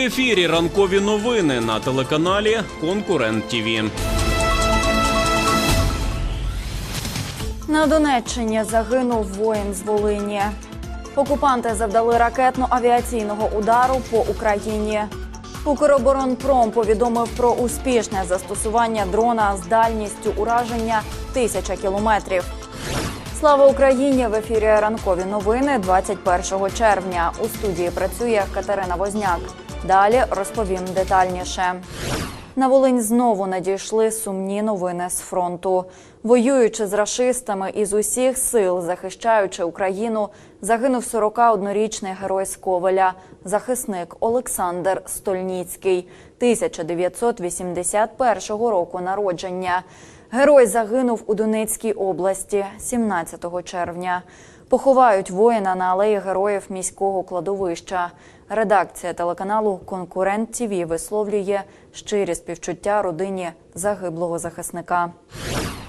Ефірі ранкові новини на телеканалі Конкурент ТІВІ. На Донеччині загинув воїн з Волині. Окупанти завдали ракетно-авіаційного удару по Україні. Укроборонпром повідомив про успішне застосування дрона з дальністю ураження тисяча кілометрів. Слава Україні! В ефірі ранкові новини 21 червня. У студії працює Катерина Возняк. Далі розповім детальніше. На Волинь знову надійшли сумні новини з фронту. Воюючи з рашистами із усіх сил, захищаючи Україну, загинув 41-річний герой з Ковеля, захисник Олександр Стольніцький, 1981 року народження. Герой загинув у Донецькій області 17 червня. Поховають воїна на алеї героїв міського кладовища. Редакція телеканалу Конкурент ТІВІ висловлює щирі співчуття родині загиблого захисника.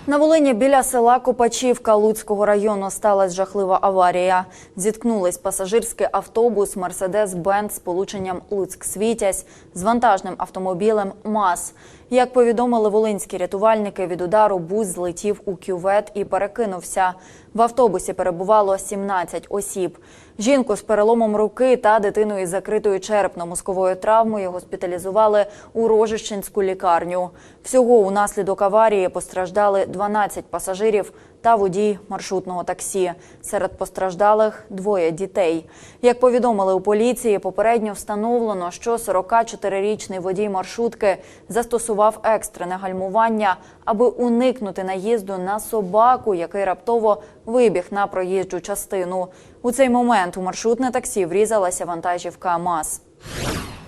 На Волині біля села Копачівка Луцького району сталася жахлива аварія. Зіткнулись пасажирський автобус Мерседес Бенц з полученням Луцьк Світязь з вантажним автомобілем МАЗ. Як повідомили волинські рятувальники, від удару бус злетів у кювет і перекинувся. В автобусі перебувало 17 осіб. Жінку з переломом руки та дитину із закритою черепно-мозковою травмою госпіталізували у Рожищенську лікарню. Всього унаслідок аварії постраждали 12 пасажирів та водій маршрутного таксі. Серед постраждалих двоє дітей. Як повідомили у поліції, попередньо встановлено, що 44-річний водій маршрутки застосував екстрене гальмування, аби уникнути наїзду на собаку, який раптово вибіг на проїжджу частину. У цей момент у маршрутне таксі врізалася вантажівка МАЗ.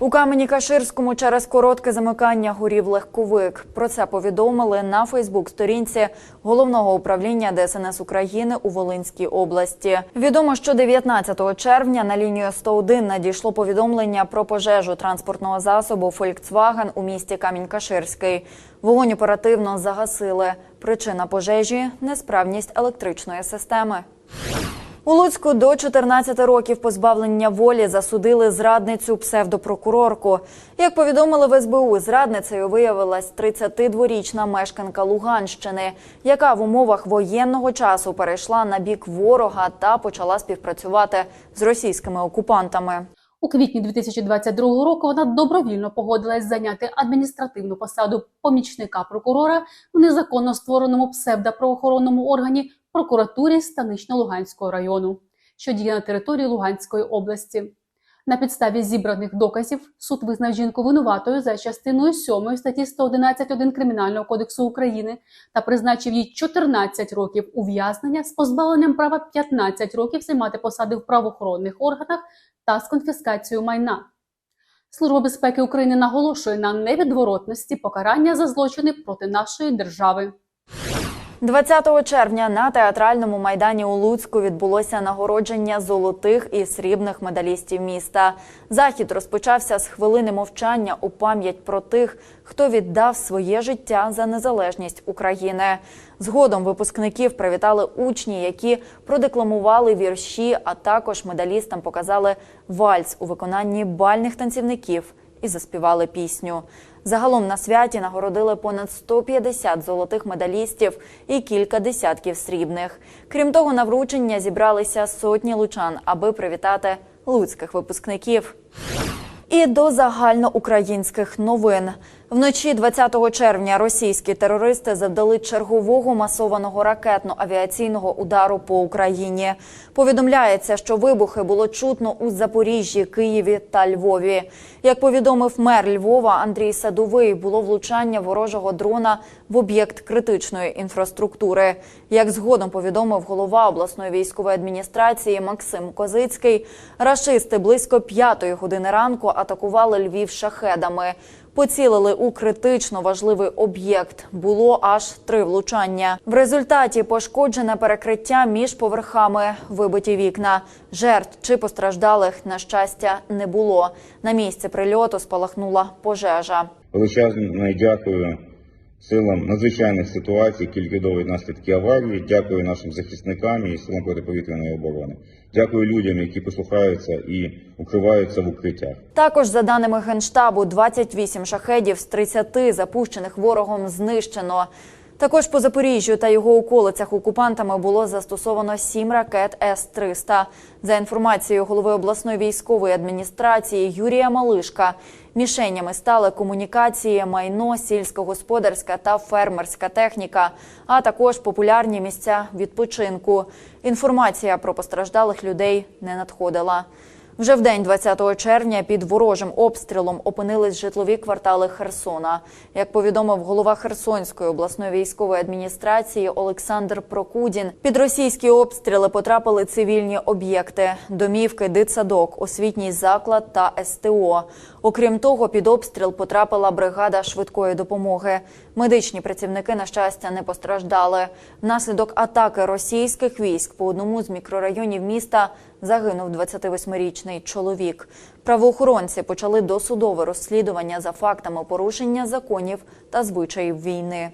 У Камені-Каширському через коротке замикання горів легковик. Про це повідомили на Фейсбук-сторінці головного управління ДСНС України у Волинській області. Відомо, що 19 червня на лінію 101 надійшло повідомлення про пожежу транспортного засобу Volkswagen у місті Камінь-Каширський. Вогонь оперативно загасили. Причина пожежі несправність електричної системи. У Луцьку до 14 років позбавлення волі засудили зрадницю псевдопрокурорку. Як повідомили в СБУ, зрадницею виявилась 32-річна мешканка Луганщини, яка в умовах воєнного часу перейшла на бік ворога та почала співпрацювати з російськими окупантами. У квітні 2022 року вона добровільно погодилась зайняти адміністративну посаду помічника прокурора в незаконно створеному псевдоправоохоронному органі прокуратурі Станично-Луганського району, що діє на території Луганської області. На підставі зібраних доказів суд визнав жінку винуватою за частиною 7 статті 111.1 Кримінального кодексу України та призначив їй 14 років ув'язнення з позбавленням права 15 років займати посади в правоохоронних органах та з конфіскацією майна. Служба безпеки України наголошує на невідворотності покарання за злочини проти нашої держави. 20 червня на театральному майдані у Луцьку відбулося нагородження золотих і срібних медалістів міста. Захід розпочався з хвилини мовчання у пам'ять про тих, хто віддав своє життя за незалежність України. Згодом випускників привітали учні, які продекламували вірші, а також медалістам показали вальс у виконанні бальних танцівників і заспівали пісню. Загалом на святі нагородили понад 150 золотих медалістів і кілька десятків срібних. Крім того, на вручення зібралися сотні лучан, аби привітати луцьких випускників. І до загальноукраїнських новин. Вночі 20 червня російські терористи завдали чергового масованого ракетно-авіаційного удару по Україні. Повідомляється, що вибухи було чутно у Запоріжжі, Києві та Львові. Як повідомив мер Львова Андрій Садовий, було влучання ворожого дрона в об'єкт критичної інфраструктури. Як згодом повідомив голова обласної військової адміністрації Максим Козицький, рашисти близько п'ятої години ранку атакували Львів шахедами. Поцілили у критично важливий об'єкт. Було аж три влучання. В результаті пошкоджене перекриття між поверхами, вибиті вікна. Жертв чи постраждалих на щастя не було. На місці прильоту спалахнула пожежа. Величезне дякую силам надзвичайних ситуацій, які ліквідовують наслідки аварії. Дякую нашим захисникам і силам протиповітряної оборони. Дякую людям, які послухаються і укриваються в укриттях. Також, за даними Генштабу, 28 шахедів з 30 запущених ворогом знищено. Також по Запоріжжю та його околицях окупантами було застосовано 7 ракет С-300. За інформацією голови обласної військової адміністрації Юрія Малишка, мішенями стали комунікації, майно, сільськогосподарська та фермерська техніка, а також популярні місця відпочинку. Інформація про постраждалих людей не надходила. Вже в день 20 червня під ворожим обстрілом опинились житлові квартали Херсона. Як повідомив голова Херсонської обласної військової адміністрації Олександр Прокудін, під російські обстріли потрапили цивільні об'єкти: домівки, дитсадок, освітній заклад та СТО. Окрім того, під обстріл потрапила бригада швидкої допомоги. Медичні працівники, на щастя, не постраждали. Внаслідок атаки російських військ по одному з мікрорайонів міста загинув 28-річний чоловік. Правоохоронці почали досудове розслідування за фактами порушення законів та звичаїв війни.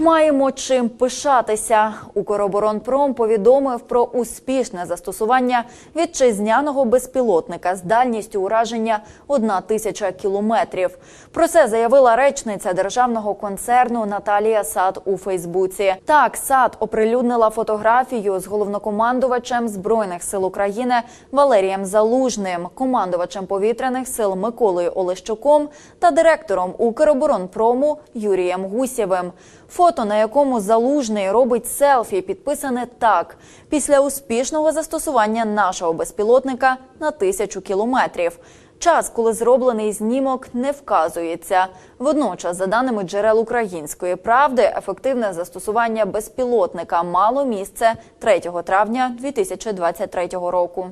Маємо чим пишатися. Укроборонпром повідомив про успішне застосування вітчизняного безпілотника з дальністю ураження 1 тисяча кілометрів. Про це заявила речниця державного концерну Наталія Сад у Фейсбуці. Так, Сад оприлюднила фотографію з головнокомандувачем збройних сил України Валерієм Залужним, командувачем повітряних сил Миколою Олещуком та директором Укроборонпрому Юрієм Гусєвим. Фото, на якому залужний робить селфі, підписане так: після успішного застосування нашого безпілотника на тисячу кілометрів. Час, коли зроблений знімок, не вказується. Водночас, за даними джерел української правди, ефективне застосування безпілотника мало місце 3 травня 2023 року.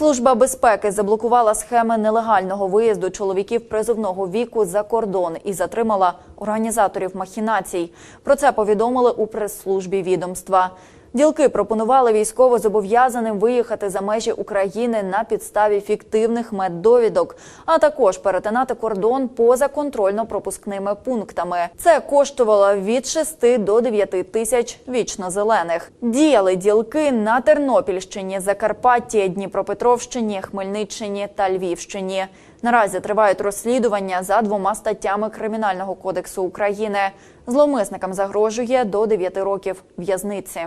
Служба безпеки заблокувала схеми нелегального виїзду чоловіків призовного віку за кордон і затримала організаторів махінацій. Про це повідомили у прес-службі відомства. Ділки пропонували військовозобов'язаним виїхати за межі України на підставі фіктивних меддовідок, а також перетинати кордон поза контрольно-пропускними пунктами. Це коштувало від 6 до 9 тисяч вічно зелених. Діяли ділки на Тернопільщині, Закарпатті, Дніпропетровщині, Хмельниччині та Львівщині. Наразі тривають розслідування за двома статтями Кримінального кодексу України. Зловмисникам загрожує до 9 років в'язниці.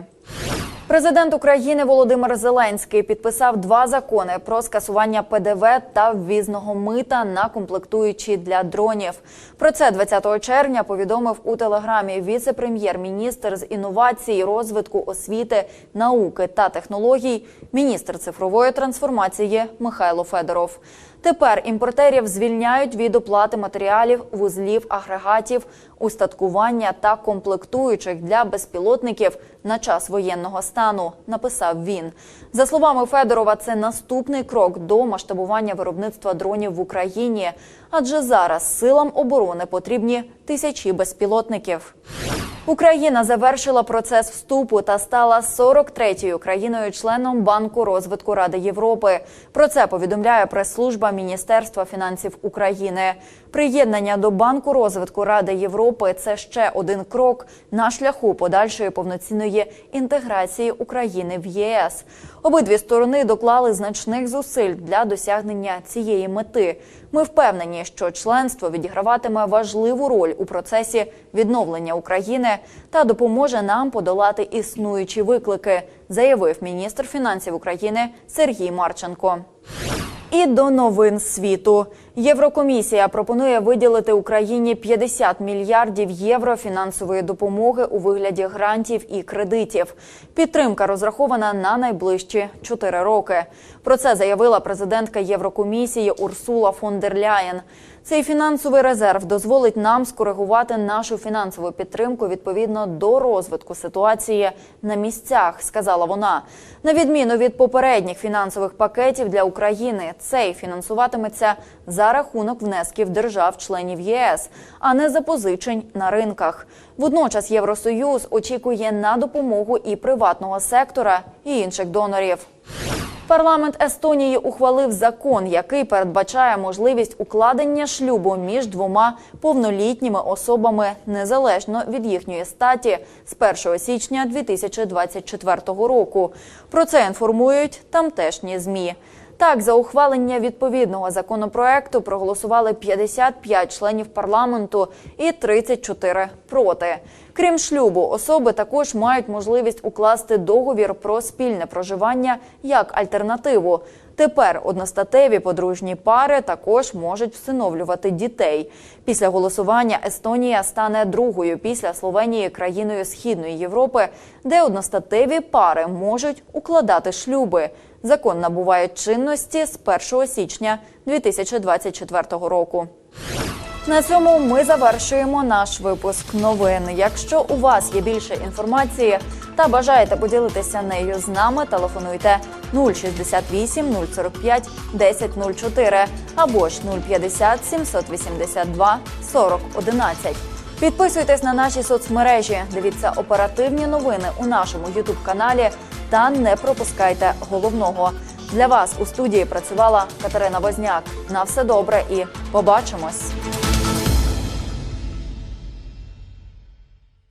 Президент України Володимир Зеленський підписав два закони про скасування ПДВ та ввізного мита на комплектуючі для дронів. Про це 20 червня повідомив у телеграмі віце-прем'єр-міністр з інновацій, розвитку освіти, науки та технологій, міністр цифрової трансформації Михайло Федоров. Тепер імпортерів звільняють від оплати матеріалів, вузлів, агрегатів, устаткування та комплектуючих для безпілотників на час воєнного стану. Написав він. За словами Федорова, це наступний крок до масштабування виробництва дронів в Україні, адже зараз силам оборони потрібні тисячі безпілотників. Україна завершила процес вступу та стала 43-ю країною-членом Банку розвитку Ради Європи. Про це повідомляє прес-служба Міністерства фінансів України. Приєднання до Банку розвитку Ради Європи це ще один крок на шляху подальшої повноцінної інтеграції України в ЄС. Обидві сторони доклали значних зусиль для досягнення цієї мети. Ми впевнені, що членство відіграватиме важливу роль у процесі відновлення України та допоможе нам подолати існуючі виклики, заявив міністр фінансів України Сергій Марченко. І до новин світу Єврокомісія пропонує виділити Україні 50 мільярдів євро фінансової допомоги у вигляді грантів і кредитів. Підтримка розрахована на найближчі 4 роки. Про це заявила президентка Єврокомісії Урсула фон дер Ляєн. Цей фінансовий резерв дозволить нам скоригувати нашу фінансову підтримку відповідно до розвитку ситуації на місцях, сказала вона. На відміну від попередніх фінансових пакетів для України, цей фінансуватиметься за рахунок внесків держав-членів ЄС, а не запозичень на ринках. Водночас Євросоюз очікує на допомогу і приватного сектора, і інших донорів. Парламент Естонії ухвалив закон, який передбачає можливість укладення шлюбу між двома повнолітніми особами незалежно від їхньої статі з 1 січня 2024 року. Про це інформують тамтешні змі. Так, за ухвалення відповідного законопроекту проголосували 55 членів парламенту і 34 проти. Крім шлюбу, особи також мають можливість укласти договір про спільне проживання як альтернативу. Тепер одностатеві подружні пари також можуть всиновлювати дітей. Після голосування Естонія стане другою після Словенії країною Східної Європи, де одностатеві пари можуть укладати шлюби. Закон набуває чинності з 1 січня 2024 року. На цьому ми завершуємо наш випуск новин. Якщо у вас є більше інформації та бажаєте поділитися нею з нами, телефонуйте 068 045 1004 або ж 050 782 40 11. Підписуйтесь на наші соцмережі, дивіться оперативні новини у нашому Ютуб каналі та не пропускайте головного. Для вас у студії працювала Катерина Возняк. На все добре і побачимось.